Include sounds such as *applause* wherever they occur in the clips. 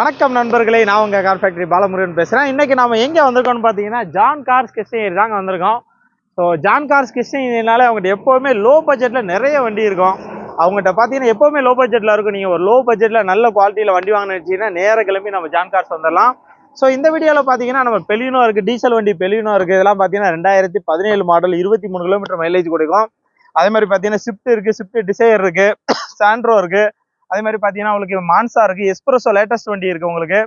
வணக்கம் நண்பர்களே நான் உங்கள் கார் ஃபேக்ட்ரி பாலமுருகன் பேசுகிறேன் இன்றைக்கி நம்ம எங்கே வந்திருக்கோம்னு பார்த்தீங்கன்னா ஜான் கார்ஸ் கிருஷ்ணகிரி தாங்க வந்திருக்கோம். ஸோ ஜான் கார்ஸ் கிருஷ்ணகிரினால அவங்ககிட்ட எப்போவுமே லோ பட்ஜெட்டில் நிறைய வண்டி இருக்கும். அவங்ககிட்ட பார்த்தீங்கன்னா எப்போவுமே லோ பட்ஜெட்டில் இருக்கும். நீங்கள் ஒரு லோ பட்ஜெட்டில் நல்ல குவாலிட்டியில் வண்டி வாங்கினீங்கன்னா வச்சிங்கன்னா நேர கிளம்பி நம்ம ஜான் கார்ஸ் வந்துடலாம். ஸோ இந்த வீடியோவில் பார்த்தீங்கன்னா நம்ம பெலினோ இருக்குது டீசல் வண்டி பெலினோ இருக்குது இதெல்லாம் பார்த்தீங்கன்னா ரெண்டாயிரத்தி பதினேழு மாடல் இருபத்தி மூணு கிலோமீட்டர் மைலேஜ் கொடுக்கும். அதே மாதிரி பார்த்தீங்கன்னா ஸ்விஃப்ட் இருக்குது ஸ்விஃப்ட் டிசைர் இருக்குது சாண்ட்ரோ *coughs* இருக்குது அதே மாதிரி பார்த்தீங்கன்னா உங்களுக்கு மான்சா இருக்குது எஸ்பிரஸோ லேட்டஸ்ட் வண்டி இருக்கு உங்களுக்கு.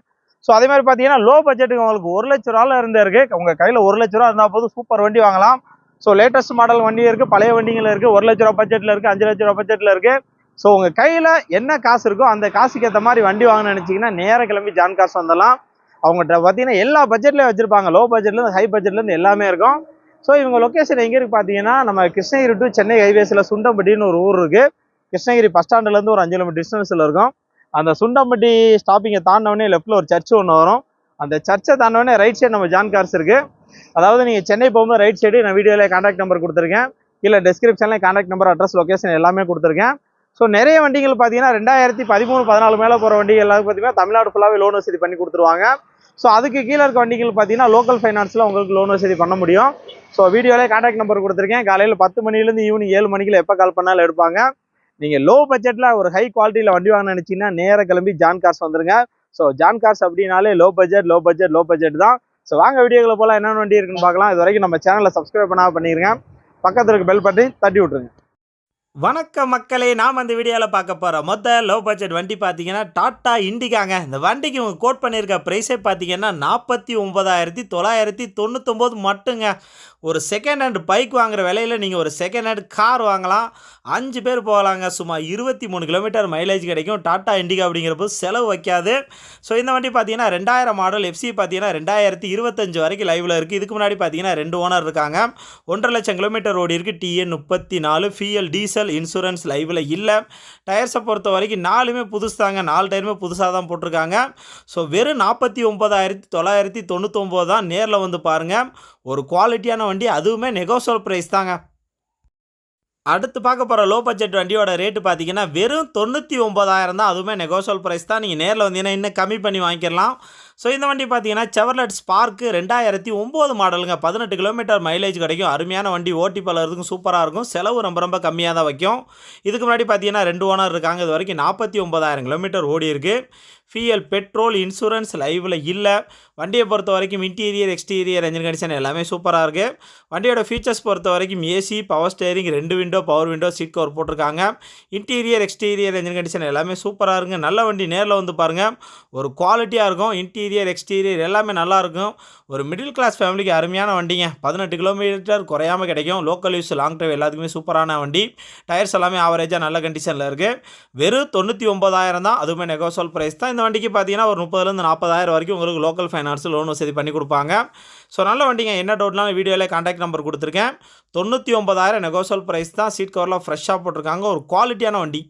ஸோ அதே மாதிரி பார்த்தீங்கன்னா லோ பட்ஜெட்டுக்கு உங்களுக்கு ஒரு லட்ச ரூபாவில் இருந்தே இருக்குது உங்கள் கையில் ஒரு லட்ச ரூபா இருந்தால் போதும் சூப்பர் வண்டி வாங்கலாம். ஸோ லேட்டஸ்ட் மாடல் வண்டி இருக்குது பழைய வண்டிகள் இருக்குது ஒரு லட்ச ரூபா பட்ஜெட்டில் இருக்குது அஞ்சு லட்ச ரூபா பட்ஜெட்ல இருக்குது ஸோ உங்கள் கையில் என்ன காசு இருக்கோ அந்த காசுக்கு ஏற்ற மாதிரி வண்டி வாங்கணும்னு நினச்சிங்கன்னா நேராக கிளம்பி ஜான் காசு வந்துடலாம். அவங்ககிட்ட பார்த்தீங்கன்னா எல்லா பட்ஜெட்லேயும் வச்சுருப்பாங்க. லோ பட்ஜெட்லேருந்து ஹை பட்ஜெட்லேருந்து எல்லாமே இருக்கும். ஸோ இவங்க லொக்கேஷன் எங்கே இருக்குது பார்த்தீங்கன்னா நம்ம கிருஷ்ணகிரி டு சென்னை ஹைவேஸில் சுண்டம்பட்டின்னு ஒரு ஊர் இருக்குது கிருஷ்ணகிரி பஸ் ஸ்டாண்டுலேருந்து ஒரு அஞ்சு கிலோமீட்டர் டிஸ்டன்ஸ்ல இருக்கும். அந்த சுண்டம்பட்டி ஸ்டாப்பிங்கை தாண்டினோடனே லெஃப்ட்டில் ஒரு சர்ச் ஒன்று வரும். அந்த சர்ச்சை தாண்டினோடனே ரைட் சைடு நம்ம ஜான் கார்ஸ் அதாவது நீங்கள் சென்னை போகும்போது ரைட் சைடு நான் வீடியோவில் காண்டாக்ட் நம்பர் கொடுத்துருக்கேன். இல்லை டெஸ்கிரிப்ஷன்ல காண்டாக்ட் நம்பர் அட்ரஸ் லொக்கேஷன் எல்லாமே கொடுத்துருக்கேன். ஸோ நிறைய வண்டிகள் பார்த்தீங்கன்னா ரெண்டாயிரத்தி பதிமூணு பதினாலு மேலே போகிற வண்டிகள் எல்லாம் பார்த்தீங்கன்னா தமிழ்நாடு ஃபுல்லாகவே லோன் வசதி பண்ணி கொடுத்துருவாங்க. ஸோ அதுக்கு கீழே இருக்க வண்டிகள் பார்த்தீங்கன்னா லோக்கல் ஃபைனான்ஸில் உங்களுக்கு லோன் வசதி பண்ண முடியும். ஸோ வீடியோவிலே காண்டாக்ட் நம்பர் கொடுத்துருக்கேன். காலையில் பத்து மணிலேருந்து ஈவினிங் ஏழு மணிக்குள்ள எப்போ கால் பண்ணாலும் எடுப்பாங்க. நீங்கள் லோ பட்ஜெட்டில் ஒரு ஹை குவாலிட்டியில் வண்டி வாங்க நினச்சிங்கன்னா நேர கிளம்பி ஜான் கார்ஸ் வந்துருங்க. ஸோ ஜான் கார்ஸ் அப்படின்னாலே low budget low budget low budget தான். ஸோ வாங்க வீடியோக்களை போல என்னென்ன வண்டி இருக்குன்னு பார்க்கலாம். இது வரைக்கும் நம்ம சேனலை சப்ஸ்கிரைப் பண்ணாம பண்ணிருங்க. பக்கத்துல இருக்க பெல் பட்டி தட்டி விட்ருங்க வணக்கம் மக்களே நாம் அந்த வீடியோவில் பார்க்க போகிறோம் மொத்த லோ பட்ஜெட் வண்டி பார்த்தீங்கன்னா டாட்டா இண்டிகாங்க. இந்த வண்டிக்கு இவங்க கோட் பண்ணியிருக்க ப்ரைஸே பார்த்தீங்கன்னா நாற்பத்தி ஒன்பதாயிரத்தி தொள்ளாயிரத்தி தொண்ணூத்தொம்பது மட்டுங்க. ஒரு செகண்ட் ஹேண்ட் பைக் வாங்குகிற விலையில் நீங்கள் ஒரு செகண்ட் ஹேண்ட் கார் வாங்கலாம். அஞ்சு பேர் போகலாங்க. சும்மா இருபத்தி மூணு கிலோமீட்டர் மைலேஜ் கிடைக்கும். டாட்டா இண்டிகா அப்படிங்கிறப்போ செலவு வைக்காது. ஸோ இந்த வண்டி பார்த்தீங்கன்னா ரெண்டாயிரம் மாடல் எஃப்சி பார்த்தீங்கன்னா ரெண்டாயிரத்தி இருபத்தஞ்சு வரைக்கும் லைவில் இருக்குது இதுக்கு முன்னாடி பார்த்தீங்கன்னா ரெண்டு ஓனர் இருக்காங்க. ஒன்றரை லட்சம் கிலோமீட்டர் ஓடி இருக்குது டிஎன் முப்பத்தி நாலு ஃபிஎல் டீசல் இன்சூரன்ஸ் லைவில் இல்லை. டயர்ஸை பொறுத்த வரைக்கும் நாலுமே புதுசு தாங்க நாலு டயருமே புதுசாக தான் போட்டிருக்காங்க. ஸோ வெறும் நாற்பத்தி ஒம்பதாயிரத்தி தொள்ளாயிரத்தி தொண்ணூத்தொம்பது தான் நேரில் வந்து பாருங்கள் ஒரு குவாலிட்டியான வண்டி அதுவுமே நெகோசியல் ப்ரைஸ் தாங்க. அடுத்து பார்க்க போகிற லோ பட்ஜெட் வண்டியோட ரேட்டு பார்த்தீங்கன்னா வெறும் தொண்ணூற்றி ஒம்பதாயிரம் தான். அதுவுமே நெகோசியல் ப்ரைஸ் தான். நீங்கள் நேரில் வந்தீங்கன்னா இன்னும் கம்மி பண்ணி வாங்கிக்கலாம். ஸோ இந்த வண்டி பார்த்தீங்கன்னா செவர்லெட் ஸ்பார்க்கு ரெண்டாயிரத்தி ஒம்பது மாடலுங்க. பதினெட்டு கிலோமீட்டர் மைலேஜ் கிடைக்கும். அருமையான வண்டி. ஓட்டி பழகிறதுக்கும் சூப்பராக இருக்கும். செலவு ரொம்ப ரொம்ப கம்மியாக தான் வைக்கும். இதுக்கு முன்னாடி பார்த்தீங்கன்னா ரெண்டு ஓனர் இருக்காங்க. இது வரைக்கும் நாற்பத்தி ஒம்பதாயிரம் கிலோமீட்டர் ஓடி இருக்குது ஃபிஎல் பெட்ரோல் இன்சூரன்ஸ் லைவில் இல்லை. வண்டியை பொறுத்த வரைக்கும் இன்டீரியர் எக்ஸ்டீரியர் என்ஜின் கண்டிஷன் எல்லாமே சூப்பராக இருக்குது வண்டியோட ஃபீச்சர்ஸ் பொறுத்த வரைக்கும் ஏசி பவர் ஸ்டேரிங் ரெண்டு window power window seat cover போட்டிருக்காங்க. இன்டீரியர் எக்ஸ்டீரியர் என்ஜின் கண்டிஷன் எல்லாமே சூப்பராக இருக்குங்க. நல்ல வண்டி. நேரில் வந்து பாருங்கள் ஒரு குவாலிட்டியாக இருக்கும். இன்டீரியர் எக்ஸ்டீரியர் எல்லாமே நல்லா இருக்கும் ஒரு மிடில் கிளாஸ் ஃபேமிலிக்கு அருமையான வண்டிங்க. பதினெட்டு கிலோமீட்டர் குறையாமல் கிடைக்கும். லோக்கல் யூஸ் லாங் ட்ரைவ் எல்லாத்துக்குமே சூப்பரான வண்டி. டயர்ஸ் எல்லாமே ஆவரேஜாக நல்ல கண்டிஷனில் இருக்குது வெறும் தொண்ணூற்றி ஒம்பதாயிரம் தான். அதுவுமே நெகோசல் ப்ரைஸ் தான். இந்த வண்டிக்கு பார்த்தீங்கன்னா ஒரு முப்பதுலேருந்து நாற்பதாயிரம் வரைக்கும் உங்களுக்கு லோக்கல் ஃபைனான்ஸ் லோன் வசதி பண்ணி கொடுப்பாங்க. ஸோ நல்ல வண்டிங்க. என்ன டவுட்னாலும் வீடியோவில் காண்டாக்ட் நம்பர் கொடுத்துருக்கேன். தொண்ணூற்றி ஒம்பதாயிரம் நெகோசல் ப்ரைஸ் தான். சீட் கவரில் ஃப்ரெஷ்ஷாக போட்டிருக்காங்க. ஒரு குவாலிட்டியான வண்டி.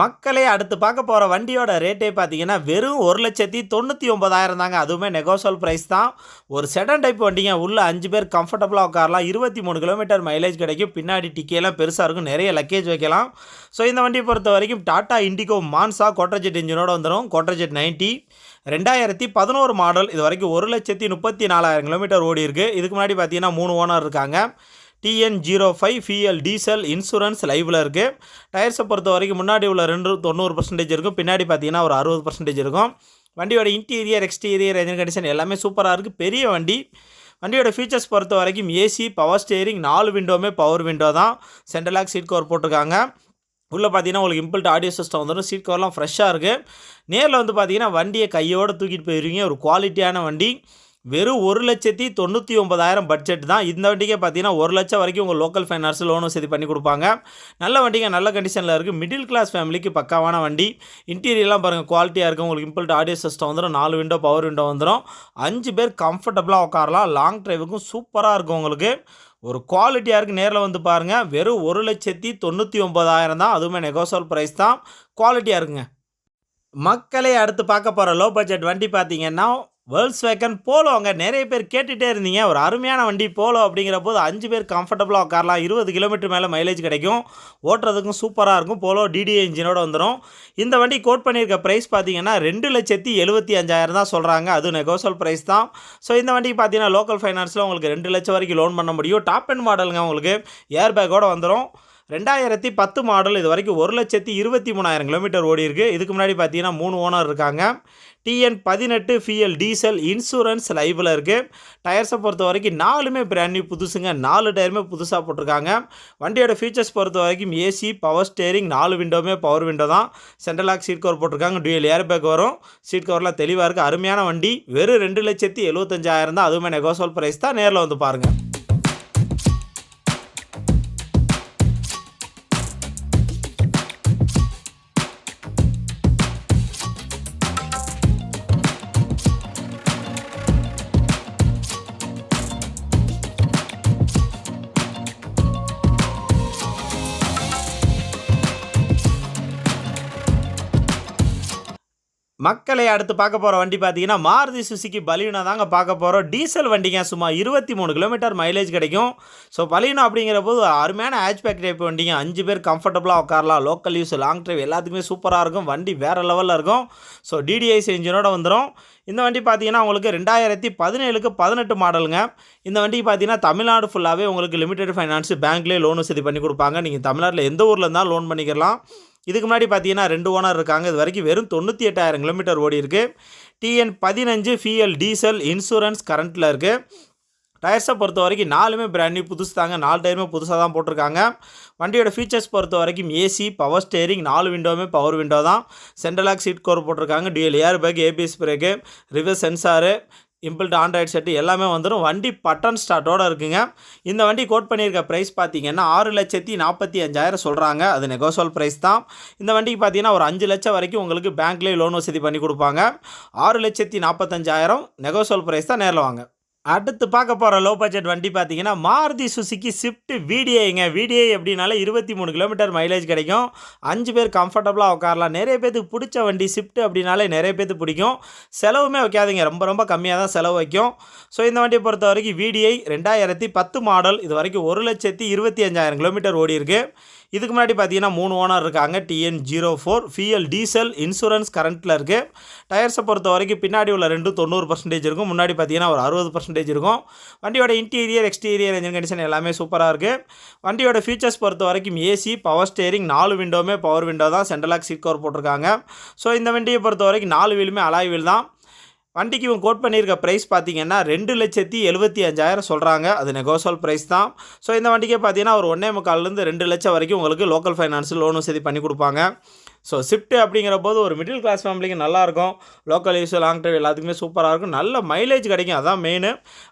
மக்களே அடுத்து பார்க்க போகிற வண்டியோட ரேட்டே பார்த்தீங்கன்னா வெறும் ஒரு லட்சத்தி தொண்ணூற்றி ஒம்பதாயிரம் தாங்க. அதுவுமே நெகோசல் ப்ரைஸ் தான். ஒரு செடன் டைப் வண்டிங்க. உள்ளே அஞ்சு பேர் கம்ஃபர்டபுளாக உட்காரலாம். இருபத்தி மூணு கிலோமீட்டர் மைலேஜ் கிடைக்கும். பின்னாடி டிக்கியெல்லாம் பெருசாக இருக்கும். நிறைய லக்கேஜ் வைக்கலாம். ஸோ இந்த வண்டியை பொறுத்த வரைக்கும் டாட்டா இண்டிகோ மான்சா கோட்ரஜெட் இன்ஜினோட வந்துடும் கோட்ரஜெட் நைன்ட்டி ரெண்டாயிரத்தி பதினோரு மாடல் இது வரைக்கும் ஒரு லட்சத்தி முப்பத்தி நாலாயிரம் கிலோமீட்டர் ஓடி இருக்குது இதுக்கு முன்னாடி பார்த்தீங்கன்னா மூணு ஓனர் இருக்காங்க. TN zero five FL diesel insurance லைவில் இருக்குது டயர்ஸை பொறுத்த வரைக்கும் முன்னாடி உள்ள ரெண்டு தொண்ணூறு பர்சன்டேஜ் இருக்கும். பின்னாடி பார்த்தீங்கன்னா ஒரு அறுபது பர்சன்டேஜ் இருக்கும். வண்டியோட இன்டீரியர் எக்ஸ்டீரியர் என்ஜின் கண்டிஷன் எல்லாமே சூப்பராக இருக்குது பெரிய வண்டி. வண்டியோட ஃபீச்சர்ஸ் பொறுத்த வரைக்கும் ஏசி பவர் ஸ்டேரிங் நாலு விண்டோவுமே பவர் விண்டோ தான். சென்ட்ரலாக் சீட் கவர் போட்டிருக்காங்க. உள்ளே பார்த்தீங்கன்னா உங்களுக்கு இம்பிள்ட் ஆடியோ சிஸ்டம் வந்துடும் சீட் கவர்லாம் ஃப்ரெஷ்ஷாக இருக்குது நேரில் வந்து பார்த்தீங்கன்னா வண்டியை கையோடு தூக்கிட்டு போயிருவீங்க. ஒரு குவாலிட்டியான வண்டி. வெறும் ஒரு லட்சத்தி தொண்ணூற்றி ஒன்பதாயிரம் பட்ஜெட் தான். இந்த வண்டிக்கே பார்த்தீங்கன்னா ஒரு லட்சம் வரைக்கும் உங்கள் லோக்கல் ஃபைனான்ஸ் லோன் வசதி பண்ணி கொடுப்பாங்க. நல்ல வண்டிங்க நல்ல கண்டிஷனில் இருக்குது மிடில் கிளாஸ் ஃபேமிலிக்கு பக்காவான வண்டி. இன்டீரியர்லாம் பாருங்கள் குவாலிட்டியாக இருக்குது உங்களுக்கு இம்பிள்ட் ஆடியோ சிஸ்டம் வந்துடும் நாலு விண்டோ பவர் விண்டோ வந்துடும் அஞ்சு பேர் கம்ஃபர்டபுளாக உட்காரலாம். லாங் ட்ரைவுக்கும் சூப்பராக இருக்கும் உங்களுக்கு. ஒரு குவாலிட்டியாக இருக்குது நேரில் வந்து பாருங்கள் வெறும் ஒரு லட்சத்தி தொண்ணூற்றி ஒம்பதாயிரம் தான். அதுவுமே நெகோசல் ப்ரைஸ் தான். குவாலிட்டியாக இருக்குங்க. மக்களை அடுத்து பார்க்க போகிற லோ பட்ஜெட் வண்டி பார்த்தீங்கன்னா வேர்ல்ஸ் வேக்கன் போலோ அங்கே நிறைய பேர் கேட்டுகிட்டே இருந்தீங்க. ஒரு அருமையான வண்டி போலோ அப்படிங்கிற போது அஞ்சு பேர் கம்ஃபர்டபுளாக உட்காரலாம். இருபது கிலோமீட்டர் மேலே மைலேஜ் கிடைக்கும். ஓட்டுறதுக்கும் சூப்பராக இருக்கும். போலோ டிடிஏ இன்ஜினோட வந்துடும் இந்த வண்டி கோட் பண்ணியிருக்க ப்ரைஸ் பார்த்தீங்கன்னா ரெண்டு லட்சத்தி எழுபத்தி அஞ்சாயிரம் தான் சொல்கிறாங்க அது நெகோசல் ப்ரைஸ் தான். ஸோ இந்த வண்டிக்கு பார்த்தீங்கன்னா லோக்கல் ஃபைனான்ஸில் உங்களுக்கு ரெண்டு லட்சம் வரைக்கும் லோன் பண்ண முடியும். டாப் அண்ட் மாடலுங்க உங்களுக்கு ஏர் பேக்கோடு வந்துடும் ரெண்டாயிரத்தி பத்து மாடல் இது வரைக்கும் ஒரு லட்சத்தி இருபத்தி மூணாயிரம் கிலோமீட்டர் ஓடி இருக்குது இதுக்கு முன்னாடி பார்த்தீங்கன்னா மூணு ஓனர் இருக்காங்க. டிஎன் பதினெட்டு ஃபிஎல் டீசல் இன்சூரன்ஸ் லைவில் இருக்குது டயர்ஸை பொறுத்த வரைக்கும் நாலுமே பிராண்ட் நியூ புதுசுங்க. நாலு டயருமே புதுசாக போட்டிருக்காங்க. வண்டியோட ஃபீச்சர்ஸ் பொறுத்த வரைக்கும் ஏசி பவர் ஸ்டேரிங் நாலு விண்டோவுமே பவர் விண்டோ தான். சென்ட்ரல் லாக் சீட் கவர் போட்டிருக்காங்க. டூயல் ஏர் பேக் வரும். சீட் கவர்லாம் தெளிவாக இருக்குது அருமையான வண்டி. வெறும் ரெண்டு லட்சத்தி எழுபத்தஞ்சாயிரம் தான். அதுவுமே நெகோசல் ப்ரைஸ் தான். நேரில் வந்து பாருங்கள் மக்களை அடுத்து பார்க்க போகிற வண்டி பார்த்தீங்கன்னா மாருதி சுசுக்கி பலியூனா தாங்க பார்க்க போகிறோம் டீசல் வண்டிங்க சும்மா இருபத்தி மூணு கிலோமீட்டர் மைலேஜ் கிடைக்கும். ஸோ பலியூனா அப்படிங்கிற போது அருமையான ஹேட்ச்பேக் டைப் வண்டிங்க. அஞ்சு பேர் கம்ஃபர்டபுளாக உட்காரலாம். லோக்கல் யூஸ் லாங் ட்ரைவ் எல்லாத்துக்குமே சூப்பராக இருக்கும். வண்டி வேறு லெவலில் இருக்கும். ஸோ டிடிஐஸ் இன்ஜினோட வந்துடும் இந்த வண்டி பார்த்தீங்கன்னா உங்களுக்கு ரெண்டாயிரத்தி பதினேழுக்கு பதினெட்டு மாடலுங்க இந்த வண்டி பார்த்தீங்கன்னா தமிழ்நாடு ஃபுல்லாகவே உங்களுக்கு லிமிடெட் ஃபைனான்ஸ் பேங்க்லேயே லோன் வசதி பண்ணி கொடுப்பாங்க. நீங்கள் தமிழ்நாட்டில் எந்த ஊரில் இருந்தாலும் லோன் பண்ணிக்கலாம். இதுக்கு முன்னாடி பார்த்தீங்கன்னா ரெண்டு ஓனர் இருக்காங்க. இது வரைக்கும் வெறும் தொண்ணூற்றி எட்டாயிரம் கிலோமீட்டர் ஓடி இருக்குது டிஎன் பதினஞ்சு ஃபிஎல் டீசல் இன்சூரன்ஸ் கரண்ட்டில் இருக்குது டயர்ஸை பொறுத்த வரைக்கும் நாலுமே பிராண்ட் நியூ புதுசு தாங்க. நாலு டயருமே புதுசாக தான் போட்டிருக்காங்க. வண்டியோட ஃபீச்சர்ஸ் பொறுத்த வரைக்கும் ஏசி பவர் ஸ்டேரிங் நாலு விண்டோவுமே பவர் விண்டோ தான். சென்ட்ரலாக் சீட் கோர் போட்டிருக்காங்க. Dual air bag ABS brake reverse sensor inbuilt Android set எல்லாமே வந்துடும் வண்டி பட்டன் ஸ்டார்ட்டோட இருக்குங்க. இந்த வண்டி கோட் பண்ணியிருக்க ப்ரைஸ் பார்த்தீங்கன்னா ஆறு லட்சத்தி நாற்பத்தி அஞ்சாயிரம் சொல்கிறாங்க அது நெகோசோல் ப்ரைஸ் தான். இந்த வண்டிக்கு பார்த்தீங்கன்னா ஒரு அஞ்சு லட்சம் வரைக்கும் உங்களுக்கு பேங்க்லேயே லோன் வசதி பண்ணி கொடுப்பாங்க. ஆறு லட்சத்தி நாற்பத்தஞ்சாயிரம் நெகோசோல் ப்ரைஸ் தான் நேரில் வாங்க. அடுத்து பார்க்க போகிற லோ பட்ஜெட் வண்டி பார்த்தீங்கன்னா மாருதி சுசுக்கி ஸ்விஃப்ட் விடிஐங்க விடிஐ எப்படினால இருபத்தி மூணு கிலோமீட்டர் மைலேஜ் கிடைக்கும். அஞ்சு பேர் கம்ஃபர்டபுளாக உட்காரலாம். நிறைய பேத்துக்கு பிடிச்ச வண்டி ஸ்விஃப்ட் அப்படின்னாலே நிறைய பேத்துக்கு பிடிக்கும். செலவுமே வைக்காதீங்க. ரொம்ப ரொம்ப கம்மியாக தான் செலவு வைக்கும். ஸோ இந்த வண்டியை பொறுத்த வரைக்கும் விடிஐ ரெண்டாயிரத்தி பத்து மாடல் இது வரைக்கும் ஒரு லட்சத்தி இருபத்தி அஞ்சாயிரம் கிலோமீட்டர் ஓடி இருக்குது இதுக்கு முன்னாடி பார்த்தீங்கன்னா மூணு ஓனர் இருக்காங்க TN zero four FL diesel insurance கரண்ட்டில் இருக்குது டயர்ஸை பொறுத்த வரைக்கும் பின்னாடி உள்ள ரெண்டும் தொண்ணூறு பர்சன்டேஜ் இருக்கும். முன்னாடி பார்த்தீங்கன்னா ஒரு அறுபது பர்சன்டேஜ் இருக்கும். வண்டியோட இன்டீரியர் எக்ஸ்டீரியர் இன்ஜின் கண்டிஷன் எல்லாமே சூப்பராக இருக்குது வண்டியோட ஃபீச்சர்ஸ் பொறுத்த வரைக்கும் ஏசி பவர் ஸ்டேரிங் நாலு விண்டோவுமே பவர் விண்டோ தான். சென்ட்ரலாக் சீட் கவர் போட்டிருக்காங்க. ஸோ இந்த வண்டியை பொறுத்த வரைக்கும் நாலு வீலுமே அலாய் வீல் தான். வண்டிக்கு இவங்க கோட் பண்ணியிருக்க ப்ரைஸ் பார்த்தீங்கன்னா ரெண்டு லட்சத்தி எழுபத்தி அஞ்சாயிரம் சொல்கிறாங்க அது நெகோசல் ப்ரைஸ் தான். ஸோ இந்த வண்டிக்கே பார்த்தீங்கன்னா ஒரு ஒன்றே முக்கால்லேருந்து ரெண்டு லட்சம் வரைக்கும் உங்களுக்கு லோக்கல் ஃபைனான்ஸ் லோன் வசதி பண்ணி கொடுப்பாங்க. ஸோ ஷிஃப்ட்டு அப்படிங்கிற போது ஒரு மிடில் கிளாஸ் ஃபேமிலிக்கு நல்லாயிருக்கும் லோக்கல் யூஸ் லாங் ட்ரைவ் எல்லாத்துக்குமே சூப்பராக இருக்கும். நல்ல மைலேஜ் கிடைக்கும். அதான் மெயின்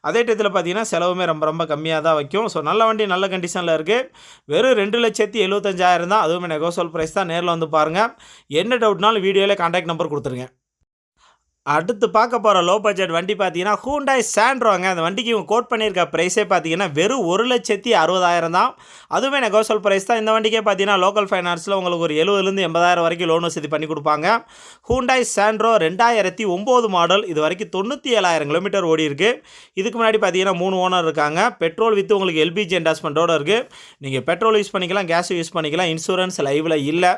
அதே டயத்தில் பார்த்தீங்கன்னா செலவுமே ரொம்ப ரொம்ப கம்மியாக தான் வைக்கும். ஸோ நல்ல வண்டி நல்ல கண்டிஷனில் இருக்குது வெறும் ரெண்டு லட்சத்தி எழுபத்தஞ்சாயிரம் தான். அதுவுமே நெகோசல் ப்ரைஸ் தான். நேரில் வந்து பாருங்கள் என்ன டவுட்னாலும் வீடியோவில் கான்டாக்ட் நம்பர் கொடுத்துருங்க. அடுத்து பார்க்க போகிற லோ பட்ஜெட் வண்டி பார்த்தீங்கன்னா ஹூண்டாய் சாண்ட்ரோங்க அந்த வண்டிக்கு இவங்க கோட் பண்ணியிருக்க ப்ரைஸே பார்த்தீங்கன்னா வெறும் ஒரு லட்சத்தி அறுபதாயிரம் தான். அதுவுமே நெகோசல் ப்ரைஸ் தான். இந்த வண்டிக்கே பார்த்தீங்கன்னா லோக்கல் ஃபைனான்ஸில் உங்களுக்கு ஒரு எழுபதுலேருந்து எண்பதாயிரம் வரைக்கும் லோன் வசதி பண்ணி கொடுப்பாங்க. ஹூண்டாய் சாண்ட்ரோ ரெண்டாயிரத்தி ஒம்பது மாடல் இது வரைக்கும் தொண்ணூற்றி ஏழாயிரம் கிலோமீட்டர் ஓடி இருக்குது இதுக்கு முன்னாடி பார்த்தீங்கன்னா மூணு ஓனர் இருக்காங்க. பெட்ரோல் வித்து உங்களுக்கு எல்பிஜி என்டாஸ்மெண்ட்டோட இருக்குது நீங்கள் பெட்ரோல் யூஸ் பண்ணிக்கலாம் கேஸ் யூஸ் பண்ணிக்கலாம். இன்சூரன்ஸ் லைவில் இல்லை.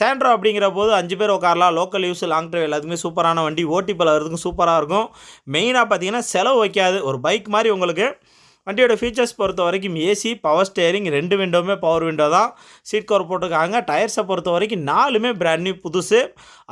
சாண்ட்ரோ அப்படிங்கிற போது அஞ்சு பேர் உட்காரலாம். லோக்கல் யூஸ் லாங் ட்ரைவ் எல்லாத்துக்குமே சூப்பரான வண்டி. ஓட்டி மல்டிபிள் வரதுக்கும் சூப்பராக இருக்கும். மெயினாக பார்த்தீங்கன்னா செலவு வைக்காது. ஒரு பைக் மாதிரி உங்களுக்கு வண்டியோட ஃபீச்சர்ஸ் பொறுத்த வரைக்கும் ஏசி பவர் ஸ்டேரிங் ரெண்டு விண்டோவுமே பவர் விண்டோ தான். சீட் கவர் போட்டிருக்காங்க. டயர்ஸை பொறுத்த வரைக்கும் நாலுமே பிராண்ட் நியூ புதுசு.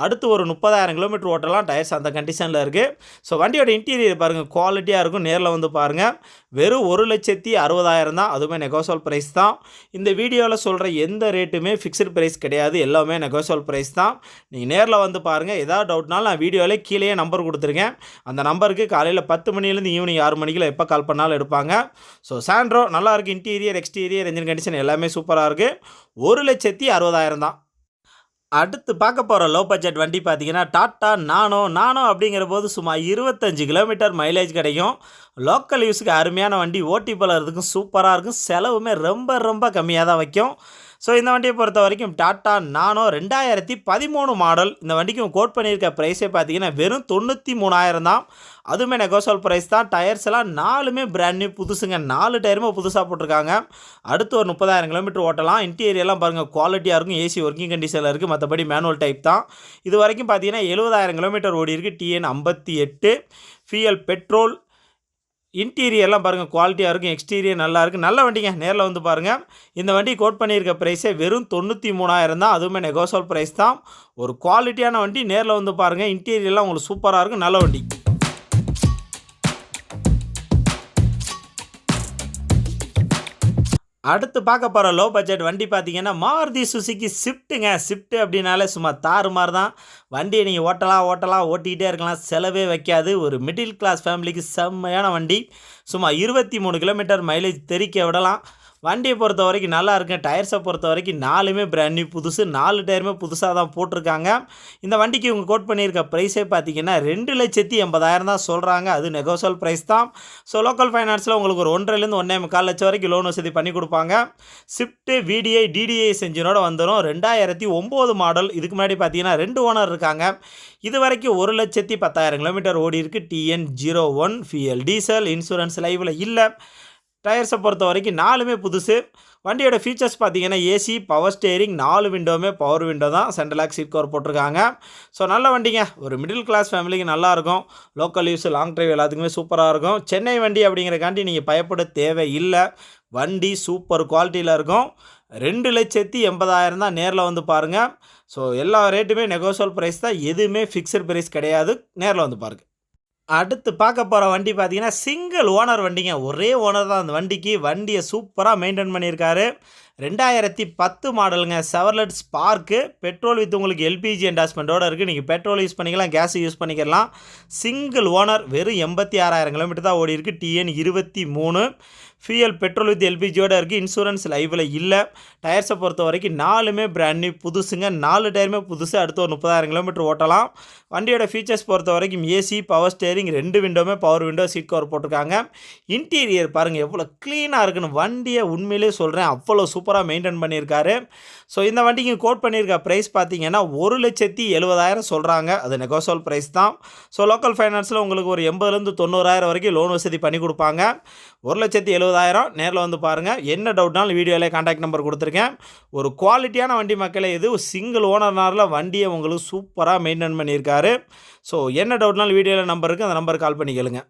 அடுத்து ஒரு முப்பதாயிரம் கிலோமீட்டர் ஓட்டலாம். டயர்ஸ் அந்த கண்டிஷனில் இருக்குது ஸோ வண்டியோட இன்டீரியர் பாருங்கள் குவாலிட்டியாக இருக்கும். நேரில் வந்து பாருங்கள் வெறும் ஒரு லட்சத்தி அறுபதாயிரம் தான். அதுவுமே நெகோசோல் ப்ரைஸ் தான். இந்த வீடியோவில் சொல்கிற எந்த ரேட்டுமே ஃபிக்ஸ்டு ப்ரைஸ் கிடையாது. எல்லாமே நெகோசோல் ப்ரைஸ் தான். நீங்கள் நேரில் வந்து பாருங்கள் ஏதாவது டவுட்னாலும் நான் வீடியோவில் கீழேயே நம்பர் கொடுத்துருக்கேன். அந்த நம்பருக்கு காலையில் பத்து மணிலேருந்து ஈவினிங் ஆறு மணிக்குள்ள எப்போ கால் பண்ணாலும் எடுப்பாங்க. ஸோ சாண்ட்ரோ நல்லா இருக்குது இன்டீரியர் எக்ஸ்டீரியர் இன்ஜின் கண்டிஷன் எல்லாமே சூப்பராக இருக்குது ஒரு லட்சத்தி அறுபதாயிரம் தான். அடுத்து பார்க்க போகிற லோ பட்ஜெட் வண்டி பார்த்தீங்கன்னா டாட்டா நானோ நானோ அப்படிங்கிற போது சுமார் இருபத்தஞ்சு கிலோமீட்டர் மைலேஜ் கிடைக்கும். லோக்கல் யூஸுக்கு அருமையான வண்டி. ஓட்டி பழகிறதுக்கும் சூப்பராக இருக்கும் செலவுமே ரொம்ப ரொம்ப கம்மியாக தான் வைக்கும். ஸோ இந்த வண்டியை பொறுத்த வரைக்கும் டாட்டா நானோ ரெண்டாயிரத்தி பதிமூணு மாடல் இந்த வண்டிக்கு கோட் பண்ணியிருக்க ப்ரைஸே பார்த்தீங்கன்னா வெறும் தொண்ணூற்றி மூணாயிரம் தான். அதுவுமே நெகோசல் ப்ரைஸ் தான். டயர்ஸ் எல்லாம் நாலுமே பிராண்ட் நியூ புதுசுங்க. நாலு டயருமே புதுசாக போட்டிருக்காங்க. அடுத்து ஒரு முப்பதாயிரம் கிலோமீட்டர் ஓட்டலாம். இன்டீரியர்லாம் பாருங்கள் குவாலிட்டியாக இருக்கும் ஏசி ஒர்க்கிங் கண்டிஷனில் இருக்குது மற்றபடி மேனுவல் டைப் தான். இது வரைக்கும் பார்த்தீங்கன்னா எழுபதாயிரம் கிலோமீட்டர் ஓடி இருக்குது டிஎன் ஐம்பத்தி எட்டு. ஃபியல் பெட்ரோல் இன்டீரியர்லாம் பாருங்கள் குவாலிட்டியாக இருக்கும் எக்ஸ்டீரியர் நல்லா இருக்குது நல்ல வண்டிங்க நேரில் வந்து பாருங்கள் இந்த வண்டி கோட் பண்ணியிருக்க ப்ரைஸே வெறும் தொண்ணூற்றி மூணாயிரம் தான். அதுவுமே நெகோசல் ப்ரைஸ் தான். ஒரு குவாலிட்டியான வண்டி நேரில் வந்து பாருங்கள் இன்டீரியர்லாம் உங்களுக்கு சூப்பராக இருக்கும் நல்ல வண்டி. அடுத்து பார்க்க போகிற லோ பட்ஜெட் வண்டி பார்த்தீங்கன்னா மாருதி சுசுக்கி ஸ்விஃப்ட்டுங்க ஸ்விஃப்ட்டு அப்படின்னாலே சும்மா தாறு மாதிரி தான் வண்டியை நீங்கள் ஓட்டலாம் ஓட்டலாம் ஓட்டிக்கிட்டே இருக்கலாம். செலவே வைக்காது. ஒரு மிடில் கிளாஸ் ஃபேமிலிக்கு செம்மையான வண்டி. சும்மா இருபத்தி மூணு கிலோமீட்டர் மைலேஜ் தெறிக்க விடலாம். வண்டியை பொறுத்த வரைக்கும் நல்லா இருக்குங்க டயர்ஸை பொறுத்த வரைக்கும் நாலுமே பிராண்ட் நியூ புதுசு. நாலு டயருமே புதுசாக தான் போட்டிருக்காங்க. இந்த வண்டிக்கு இவங்க கோட் பண்ணியிருக்க ப்ரைஸே பார்த்தீங்கன்னா ரெண்டு லட்சத்தி எண்பதாயிரம் தான் சொல்கிறாங்க அது நெகோசல் ப்ரைஸ் தான். ஸோ லோக்கல் ஃபைனான்ஸில் உங்களுக்கு ஒரு ஒன்றரைலேருந்து ஒன்றே முக்கால் லட்சம் வரைக்கும் லோன் வசதி பண்ணி கொடுப்பாங்க. ஸ்விஃப்ட்டு விடிஐ டிடிஐ செஞ்சினோட வந்துடும் ரெண்டாயிரத்தி ஒம்பது மாடல் இதுக்கு முன்னாடி பார்த்தீங்கன்னா ரெண்டு ஓனர் இருக்காங்க. இது வரைக்கும் ஒரு லட்சத்தி பத்தாயிரம் கிலோமீட்டர் ஓடி இருக்குது TN zero one FL diesel insurance லைவில் இல்லை. டயர்ஸை பொறுத்த வரைக்கும் நாலுமே புதுசு. வண்டியோட ஃபீச்சர்ஸ் பார்த்தீங்கன்னா ஏசி பவர் ஸ்டேரிங் நாலு விண்டோவுமே பவர் விண்டோ தான். சென்ட்ரலாக் சீட் கவர் போட்டிருக்காங்க. ஸோ நல்ல வண்டிங்க. ஒரு மிடில் கிளாஸ் ஃபேமிலிக்கு நல்லாயிருக்கும். லோக்கல் யூஸ் லாங் ட்ரைவ் எல்லாத்துக்குமே சூப்பராக இருக்கும். சென்னை வண்டி அப்படிங்கிறக்காண்டி நீங்கள் பயப்பட தேவை இல்லை வண்டி சூப்பர் குவாலிட்டியில் இருக்கும். ரெண்டு லட்சத்தி எண்பதாயிரம் தான் நேரில் வந்து பாருங்கள் ஸோ எல்லா ரேட்டுமே நெகோசியல் ப்ரைஸ் தான். எதுவுமே ஃபிக்ஸட் ப்ரைஸ் கிடையாது. நேரில் வந்து பாருங்கள் அடுத்து பார்க்க போகிற வண்டி பார்த்தீங்கன்னா சிங்கிள் ஓனர் வண்டிங்க. ஒரே ஓனர் தான். அந்த வண்டிக்கு வண்டியை சூப்பராக மெயின்டைன் பண்ணியிருக்காரு. ரெண்டாயிரத்தி பத்து மாடலுங்க செவர்லெட் ஸ்பார்க்கு. பெட்ரோல் வித் உங்களுக்கு எல்பிஜி என்டாஸ்மெண்ட்டோடு இருக்குது நீங்கள் பெட்ரோல் யூஸ் பண்ணிக்கலாம் கேஸ் யூஸ் பண்ணிக்கலாம். சிங்கிள் ஓனர் வெறும் எண்பத்தி ஆறாயிரம் கிலோமீட்டர் தான் ஓடி இருக்குது டிஎன் இருபத்தி மூணு. ஃபியூயல் பெட்ரோல் வித் எல்பிஜியோட இருக்குது இன்சூரன்ஸ் லைவில் இல்லை. டயர்ஸை பொறுத்த வரைக்கும் நாலுமே பிராண்ட் நியூ புதுசுங்க. நாலு டயருமே புதுசு அடுத்து ஒரு முப்பதாயிரம் கிலோமீட்டர் ஓட்டலாம். வண்டியோட ஃபீச்சர்ஸ் பொறுத்த வரைக்கும் ஏசி பவர் ஸ்டேரிங் ரெண்டு விண்டோமே பவர் விண்டோ சீட் கவர் போட்டிருக்காங்க. இன்டீரியர் பாருங்கள் எவ்வளோ க்ளீனாக இருக்குன்னு வண்டியை உண்மையிலே சொல்கிறேன் அவ்வளோ சூப்பராக மெயின்டைன் பண்ணியிருக்காரு. ஸோ இந்த வண்டிக்கு கோட் பண்ணியிருக்க ப்ரைஸ் பார்த்தீங்கன்னா ஒரு லட்சத்தி எழுபதாயிரம் சொல்கிறாங்க அது நெகோசோல் ப்ரைஸ் தான். ஸோ லோக்கல் ஃபைனான்ஸில் உங்களுக்கு ஒரு எண்பதுலேருந்து தொண்ணூறாயிரம் வரைக்கும் லோன் வசதி பண்ணி கொடுப்பாங்க. ஒரு லட்சத்தி எழுபதாயிரம் நேரில் வந்து பாருங்கள் என்ன டவுட்னாலும் வீடியோவில் கான்டாக்ட் நம்பர் கொடுத்துருக்கேன். ஒரு குவாலிட்டியான வண்டி மக்களே இது சிங்கிள் ஓனர்னாரில் வண்டியை உங்களுக்கு சூப்பராக மெயின்டைன் பண்ணியிருக்காரு. ஸோ என்ன டவுட்னாலும் வீடியோவில் நம்பர் இருக்குது அந்த நம்பருக்கு கால் பண்ணி கேளுங்கள்